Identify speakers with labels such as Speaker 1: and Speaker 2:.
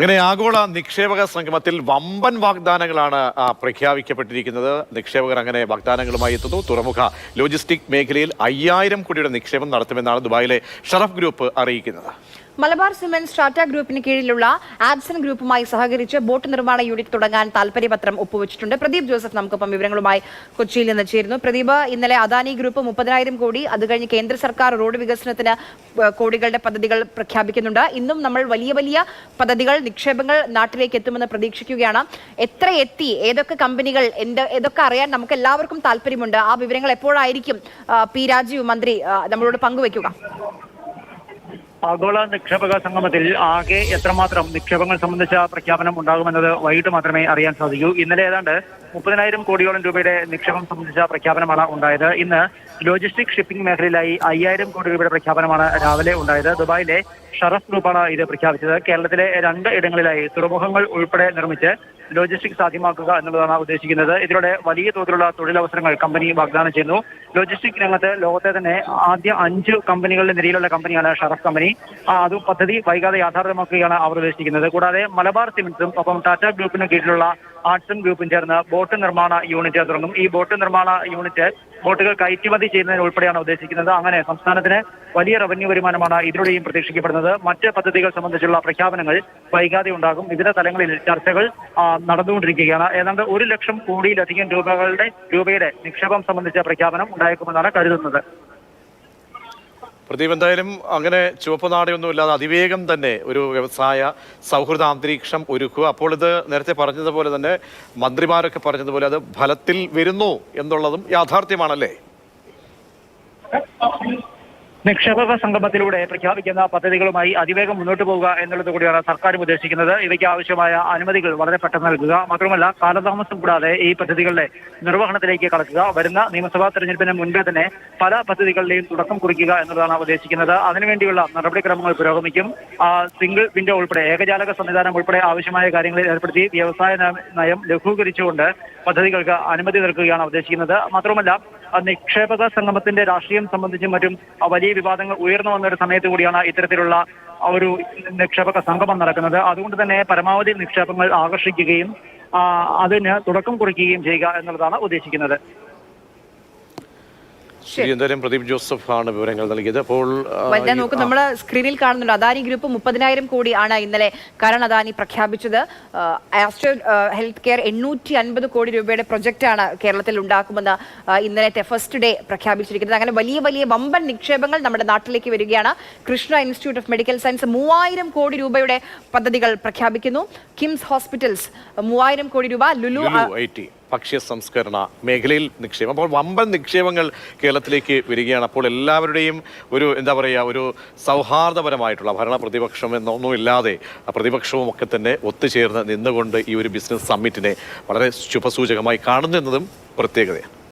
Speaker 1: അങ്ങനെ ആഗോള നിക്ഷേപക സംഗമത്തിൽ വമ്പൻ വാഗ്ദാനങ്ങളാണ് പ്രഖ്യാപിക്കപ്പെട്ടിരിക്കുന്നത്. നിക്ഷേപകർ അങ്ങനെ വാഗ്ദാനങ്ങളുമായി എത്തുന്നു. തുറമുഖ ലോജിസ്റ്റിക് മേഖലയിൽ അയ്യായിരം കോടിയുടെ നിക്ഷേപം നടത്തുമെന്നാണ് ദുബായിലെ ഷറഫ് ഗ്രൂപ്പ് അറിയിക്കുന്നത്.
Speaker 2: മലബാർ സിമന്റ് സ്റ്റാറ്റ ഗ്രൂപ്പിന് കീഴിലുള്ള ആഡ്സൺ ഗ്രൂപ്പുമായി സഹകരിച്ച് ബോട്ട് നിർമ്മാണ യൂണിറ്റ് തുടങ്ങാൻ താൽപര്യപത്രം ഒപ്പുവെച്ചിട്ടുണ്ട്. പ്രദീപ് ജോസഫ് നമുക്കൊപ്പം വിവരങ്ങളുമായി കൊച്ചിയിൽ നിന്ന് ചേരുന്നു. പ്രദീപ് ഇന്നലെ അദാനി ഗ്രൂപ്പ് മുപ്പതിനായിരം കോടി അത് കഴിഞ്ഞ് കേന്ദ്ര സർക്കാർ റോഡ് വികസനത്തിന് കോടികളുടെ പദ്ധതികൾ പ്രഖ്യാപിക്കുന്നുണ്ട്. ഇന്നും നമ്മൾ വലിയ വലിയ പദ്ധതികൾ നിക്ഷേപങ്ങൾ നാട്ടിലേക്ക് എത്തുമെന്ന് പ്രതീക്ഷിക്കുകയാണ്. എത്ര എത്തി ഏതൊക്കെ കമ്പനികൾ ഏതൊക്കെ അറിയാൻ നമുക്ക് എല്ലാവർക്കും താല്പര്യമുണ്ട്. ആ വിവരങ്ങൾ എപ്പോഴായിരിക്കും പി രാജീവ് മന്ത്രി നമ്മളോട് പങ്കുവെക്കുക
Speaker 3: ആഗോള നിക്ഷേപക സംഗമത്തിൽ ആകെ എത്രമാത്രം നിക്ഷേപങ്ങൾ സംബന്ധിച്ച പ്രഖ്യാപനം ഉണ്ടാകുമെന്നത് വൈകിട്ട് മാത്രമേ അറിയാൻ സാധിക്കൂ. ഇന്നലെ ഏതാണ്ട് മുപ്പതിനായിരം കോടിയോളം രൂപയുടെ നിക്ഷേപം സംബന്ധിച്ച പ്രഖ്യാപനമാണ് ഉണ്ടായത്. ഇന്ന് ലോജിസ്റ്റിക് ഷിപ്പിംഗ് മേഖലയിലായി അയ്യായിരം കോടി രൂപയുടെ പ്രഖ്യാപനമാണ് രാവിലെ ഉണ്ടായത്. ദുബായിലെ ഷറഫ് ഗ്രൂപ്പാണ് ഇത് പ്രഖ്യാപിച്ചത്. കേരളത്തിലെ രണ്ട് ഇടങ്ങളിലായി തുറമുഖങ്ങൾ ഉൾപ്പെടെ നിർമ്മിച്ച് ലോജിസ്റ്റിക് സാധ്യമാക്കുക എന്നുള്ളതാണ് ഉദ്ദേശിക്കുന്നത്. ഇതിലൂടെ വലിയ തോതിലുള്ള തൊഴിലവസരങ്ങൾ കമ്പനി വാഗ്ദാനം ചെയ്യുന്നു. ലോജിസ്റ്റിക് രംഗത്ത് ലോകത്തെ തന്നെ ആദ്യ അഞ്ച് കമ്പനികളുടെ നിരയിലുള്ള കമ്പനിയാണ് ഷറഫ് കമ്പനി. അത് പദ്ധതി വൈകാതെ യാഥാർത്ഥ്യമാക്കുകയാണ് അവർ ഉദ്ദേശിക്കുന്നത്. കൂടാതെ മലബാർ സിമെന്റ്സും ഒപ്പം ടാറ്റ ഗ്രൂപ്പിന് കീഴിലുള്ള ആർട്സൺ ഗ്രൂപ്പും ചേർന്ന് ബോട്ട് നിർമ്മാണ യൂണിറ്റ് തുടങ്ങും. ഈ ബോട്ട് നിർമ്മാണ യൂണിറ്റ് ബോട്ടുകൾ കയറ്റുമതി ചെയ്യുന്നതിന് ഉൾപ്പെടെയാണ് ഉദ്ദേശിക്കുന്നത്. അങ്ങനെ സംസ്ഥാനത്തിന് വലിയ റവന്യൂ വരുമാനമാണ് ഇതിലൂടെയും പ്രതീക്ഷിക്കപ്പെടുന്നത്. മറ്റ് പദ്ധതികൾ സംബന്ധിച്ചുള്ള പ്രഖ്യാപനങ്ങൾ വൈകാതെ ഉണ്ടാകും. വിവിധ തലങ്ങളിൽ ചർച്ചകൾ നടന്നുകൊണ്ടിരിക്കുകയാണ്. ഏതാണ്ട് ഒരു ലക്ഷം കോടിയിലധികം രൂപകളുടെ രൂപയുടെ നിക്ഷേപം സംബന്ധിച്ച പ്രഖ്യാപനം ഉണ്ടായേക്കുമെന്നാണ് കരുതുന്നത്.
Speaker 1: പ്രദീപ് എന്തായാലും അങ്ങനെ ചുവപ്പ് നാടയൊന്നും ഇല്ലാതെ അതിവേഗം തന്നെ ഒരു വ്യവസായ സൗഹൃദ അന്തരീക്ഷം ഒരുക്കുക. അപ്പോൾ ഇത് നേരത്തെ പറഞ്ഞതുപോലെ തന്നെ മന്ത്രിമാരൊക്കെ പറഞ്ഞതുപോലെ അത് ഫലത്തിൽ വരുന്നു എന്നുള്ളതും യാഥാർത്ഥ്യമാണല്ലേ?
Speaker 3: നിക്ഷേപക സംഗമത്തിലൂടെ പ്രഖ്യാപിക്കുന്ന പദ്ധതികളുമായി അതിവേഗം മുന്നോട്ട് പോവുക എന്നുള്ളത് കൂടിയാണ് സർക്കാരും ഉദ്ദേശിക്കുന്നത്. ഇവയ്ക്ക് ആവശ്യമായ അനുമതികൾ വളരെ പെട്ടെന്ന് നൽകുക. മാത്രമല്ല കാലതാമസം കൂടാതെ ഈ പദ്ധതികളുടെ നിർവഹണത്തിലേക്ക് കടക്കുക വരുന്ന നിയമസഭാ തെരഞ്ഞെടുപ്പിന് മുൻപേ തന്നെ പല പദ്ധതികളുടെയും തുടക്കം കുറിക്കുക എന്നുള്ളതാണ് ഉദ്ദേശിക്കുന്നത്. അതിനുവേണ്ടിയുള്ള നടപടിക്രമങ്ങൾ പുരോഗമിക്കും. സിംഗിൾ വിൻഡോ ഉൾപ്പെടെ ഏകജാലക സംവിധാനം ഉൾപ്പെടെ ആവശ്യമായ കാര്യങ്ങളിൽ ഏർപ്പെടുത്തി വ്യവസായ നയം ലഘൂകരിച്ചുകൊണ്ട് പദ്ധതികൾക്ക് അനുമതി നൽകുകയാണ് ഉദ്ദേശിക്കുന്നത്. മാത്രമല്ല നിക്ഷേപക സംഗമത്തിന്റെ രാഷ്ട്രീയം സംബന്ധിച്ചും മറ്റും വലിയ വിവാദങ്ങൾ ഉയർന്നു വന്ന ഒരു സമയത്ത് കൂടിയാണ് ഇത്തരത്തിലുള്ള ഒരു നിക്ഷേപക സംഗമം നടക്കുന്നത്. അതുകൊണ്ട് തന്നെ പരമാവധി നിക്ഷേപങ്ങൾ ആകർഷിക്കുകയും അതിന് തുടക്കം കുറിക്കുകയും ചെയ്യുക എന്നുള്ളതാണ് ഉദ്ദേശിക്കുന്നത്.
Speaker 1: ശരി എന്തായാലും പ്രദീപ് ജോസഫ് ആണ് വിവരങ്ങൾ നൽകിയത്. അപ്പോൾ
Speaker 2: നോക്ക് നമ്മൾ സ്ക്രീനിൽ കാണുന്നുണ്ട്. അദാനി ഗ്രൂപ്പ് മുപ്പതിനായിരം കോടി ആണ് ഇന്നലെ കരൺ അദാനി പ്രഖ്യാപിച്ചത്. ആസ്ട്രോ ഹെൽത്ത് കെയർ എണ്ണൂറ്റി അൻപത് കോടി രൂപയുടെ പ്രൊജക്റ്റാണ് ആണ് കേരളത്തിൽ ഉണ്ടാക്കുമെന്ന് ഇന്നലത്തെ ഫസ്റ്റ് ഡേ പ്രഖ്യാപിച്ചിരിക്കുന്നത്. അങ്ങനെ വലിയ വലിയ വമ്പൻ നിക്ഷേപങ്ങൾ നമ്മുടെ നാട്ടിലേക്ക് വരികയാണ്. Krishna institute of medical science മൂവായിരം കോടി രൂപയുടെ പദ്ധതികൾ പ്രഖ്യാപിക്കുന്നു. കിംസ് ഹോസ്പിറ്റൽസ് മൂവായിരം കോടി രൂപ. ലുലു ആ,
Speaker 1: ലുലു ഐ ടി. ഭക്ഷ്യ സംസ്കരണ മേഖലയിൽ നിക്ഷേപം. അപ്പോൾ വമ്പൻ നിക്ഷേപങ്ങൾ കേരളത്തിലേക്ക് വരികയാണ്. അപ്പോൾ എല്ലാവരുടെയും ഒരു എന്താ പറയുക ഒരു സൗഹാർദ്ദപരമായിട്ടുള്ള ഭരണ പ്രതിപക്ഷം എന്നൊന്നുമില്ലാതെ പ്രതിപക്ഷവും ഒക്കെ തന്നെ ഒത്തുചേർന്ന് നിന്നുകൊണ്ട് ഈ ഒരു ബിസിനസ് സമ്മിറ്റിനെ വളരെ ശുഭസൂചകമായി കാണുന്നു എന്നതും പ്രത്യേകതയാണ്.